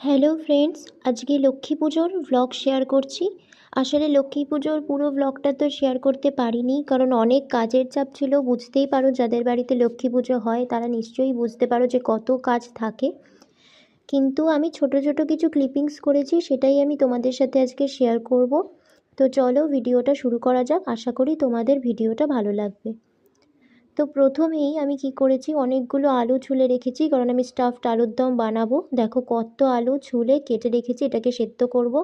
Hello friends, আজকে লক্ষ্মী পুজোর vlog share করছি। আসলে লক্ষ্মী পুজোর পুরো ভ্লগটা তো শেয়ার করতে পারিনি, কারণ অনেক কাজের চাপ ছিল। বুঝতেই পারো যাদের বাড়িতে লক্ষ্মী পুজো হয়, তারা নিশ্চয়ই বুঝতে পারো যে কত কাজ থাকে। কিন্তু আমি ছোট ছোট কিছু ক্লিপিংস করেছি, সেটাই আমি তোমাদের সাথে আজকে শেয়ার করব। তো চলো ভিডিওটা শুরু করা যাক। আশা করি তোমাদের ভিডিওটা ভালো লাগবে। তো প্রথমেই আমি কি করেছি? অনেকগুলো আলু ছুলে রেখেছি, কারণ আমি স্টাফড আলুর দম বানাবো। দেখো কত আলু ছুলে কেটে রেখেছি, এটাকে সেদ্ধ করব।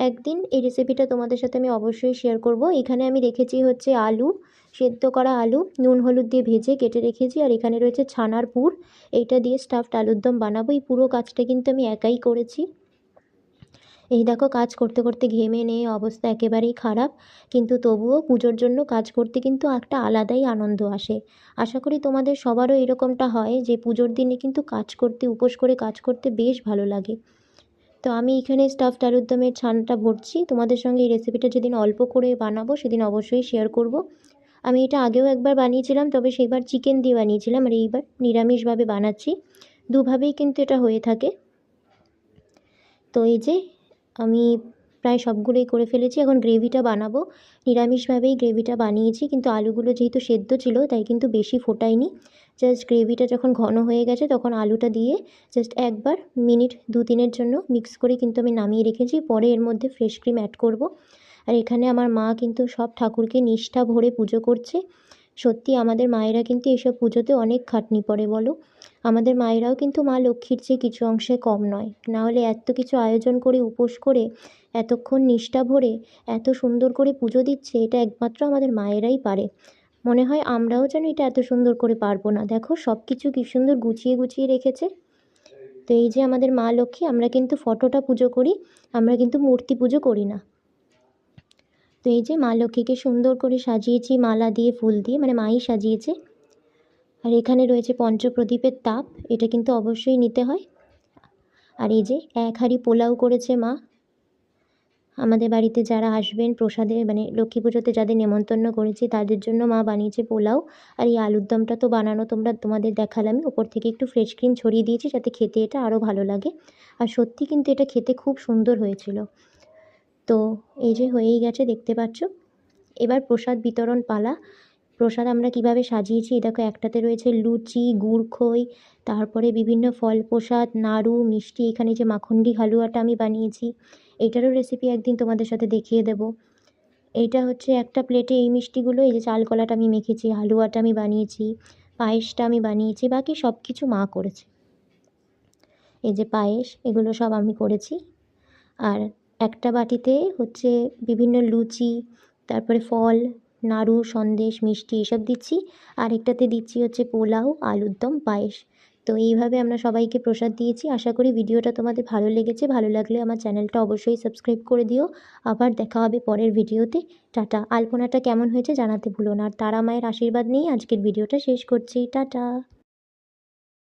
একদিন এই রেসিপিটা তোমাদের সাথে আমি অবশ্যই শেয়ার করব। এখানে আমি রেখেছি হচ্ছে আলু, সেদ্ধ করা আলু, নুন, হলুদ দিয়ে ভেজে কেটে রেখেছি, আর এখানে রয়েছে ছানার পুর। এইটা দিয়ে স্টাফড আলুর দম বানাবো। এই পুরো কাজটা কিন্তু আমি একাই করেছি। এই দেখো কাজ করতে করতে ঘেমে নিয়ে অবস্থা একেবারেই খারাপ। কিন্তু তবুও পুজোর জন্য কাজ করতে কিন্তু একটা আলাদাই আনন্দ আসে। আশা করি তোমাদের সবারও এরকমটা হয় যে পুজোর দিনে কিন্তু কাজ করতে, উপোস করে কাজ করতে বেশ ভালো লাগে। তো আমি এখানে স্টাফ আলুর ছানটা ভরছি। তোমাদের সঙ্গে এই রেসিপিটা যেদিন অল্প করে বানাবো সেদিন অবশ্যই শেয়ার করব। আমি এটা আগেও একবার বানিয়েছিলাম, তবে সেইবার চিকেন দিয়ে বানিয়েছিলাম আর এইবার নিরামিষভাবে বানাচ্ছি। দুভাবেই কিন্তু এটা হয়ে থাকে। তো এই যে আমি প্রায় সবগুলোই করে ফেলেছি, এখন গ্রেভিটা বানাবো। নিরামিষভাবেই গ্রেভিটা বানিয়েছি, কিন্তু আলুগুলো যেহেতু সেদ্ধ ছিল, তাই কিন্তু বেশি ফোটাইনি। জাস্ট গ্রেভিটা যখন ঘন হয়ে গেছে, তখন আলুটা দিয়ে জাস্ট একবার মিনিট দু তিনের জন্য মিক্স করে কিন্তু আমি নামিয়ে রেখেছি। পরে এর মধ্যে ফ্রেশ ক্রিম অ্যাড করব। আর এখানে আমার মা কিন্তু সব ঠাকুরকে নিষ্ঠা ভরে পুজো করছে। সত্যি আমাদের মায়েরা কিন্তু এসব পুজোতে অনেক খাটনি পড়ে বলো। আমাদের মায়েরাও কিন্তু মা লক্ষ্মীর চেয়ে কিছু অংশে কম নয়। নাহলে এত কিছু আয়োজন করে, উপোস করে, এতক্ষণ নিষ্ঠা ভরে, এত সুন্দর করে পুজো দিচ্ছে, এটা একমাত্র আমাদের মায়েরাই পারে। মনে হয় আমরাও যেন এটা এত সুন্দর করে পারব না। দেখো সব কিছু কী সুন্দর গুছিয়ে গুছিয়ে রেখেছে। তো এই যে আমাদের মা লক্ষ্মী, আমরা কিন্তু ফটোটা পুজো করি, আমরা কিন্তু মূর্তি পুজো করি না। তো এই যে মা লক্ষ্মীকে সুন্দর করে সাজিয়েছি, মালা দিয়ে, ফুল দিয়ে মানে মাই সাজিয়েছে। আর এখানে রয়েছে পঞ্চপ্রদীপের তাপ, এটা কিন্তু অবশ্যই নিতে হয়। আর এই যে এক হাঁড়ি পোলাও করেছে মা। আমাদের বাড়িতে যারা আসবেন প্রসাদে মানে লক্ষ্মী পুজোতে যাদের নেমন্তন্ন করেছি, তাদের জন্য মা বানিয়েছে পোলাও। আর এই আলুর দমটা তো বানানো, তোমরা, তোমাদের দেখালামই ওপর থেকে একটু ফ্রেশ ক্রিম ছড়িয়ে দিয়েছি যাতে খেতে এটা আরও ভালো লাগে। আর সত্যি কিন্তু এটা খেতে খুব সুন্দর হয়েছিল। তো এই যে হয়েই গেছে, দেখতে পাচ্ছ? এবার প্রসাদ বিতরণ পালা। প্রসাদ আমরা কীভাবে সাজিয়েছি? দেখো, একটাতে রয়েছে লুচি, গুড়, খই, তারপরে বিভিন্ন ফল প্রসাদ, নাড়ু, মিষ্টি, এখানে যে মাখন্ডি হালুয়াটা আমি বানিয়েছি, এটারও রেসিপি একদিন তোমাদের সাথে দেখিয়ে দেবো। এইটা হচ্ছে একটা প্লেটে এই মিষ্টিগুলো, এই যে চাল কলাটা আমি মেখেছি, হালুয়াটা আমি বানিয়েছি, পায়েসটা আমি বানিয়েছি, বাকি সব কিছু মা করেছে। এই যে পায়েস, এগুলো সব আমি করেছি। আর একটা বাটিতে হচ্ছে বিভিন্ন লুচি, তারপরে ফল নাড়ু, সন্দেশ, মিষ্টি এসব দিচ্ছি। আরেকটাতে দিচ্ছি হচ্ছে পোলাও, আলুর দম, পায়েস। তো এইভাবে আমরা সবাইকে প্রসাদ দিয়েছি। আশা করি ভিডিওটা তোমাদের ভালো লেগেছে। ভালো লাগলে আমার চ্যানেলটা অবশ্যই সাবস্ক্রাইব করে দিও। আবার দেখা হবে পরের ভিডিওতে। টাটা। আলপনাটা কেমন হয়েছে জানাতে ভুলো না। আর তারা মায়ের আশীর্বাদ নিয়েই আজকের ভিডিওটা শেষ করছি। টাটা।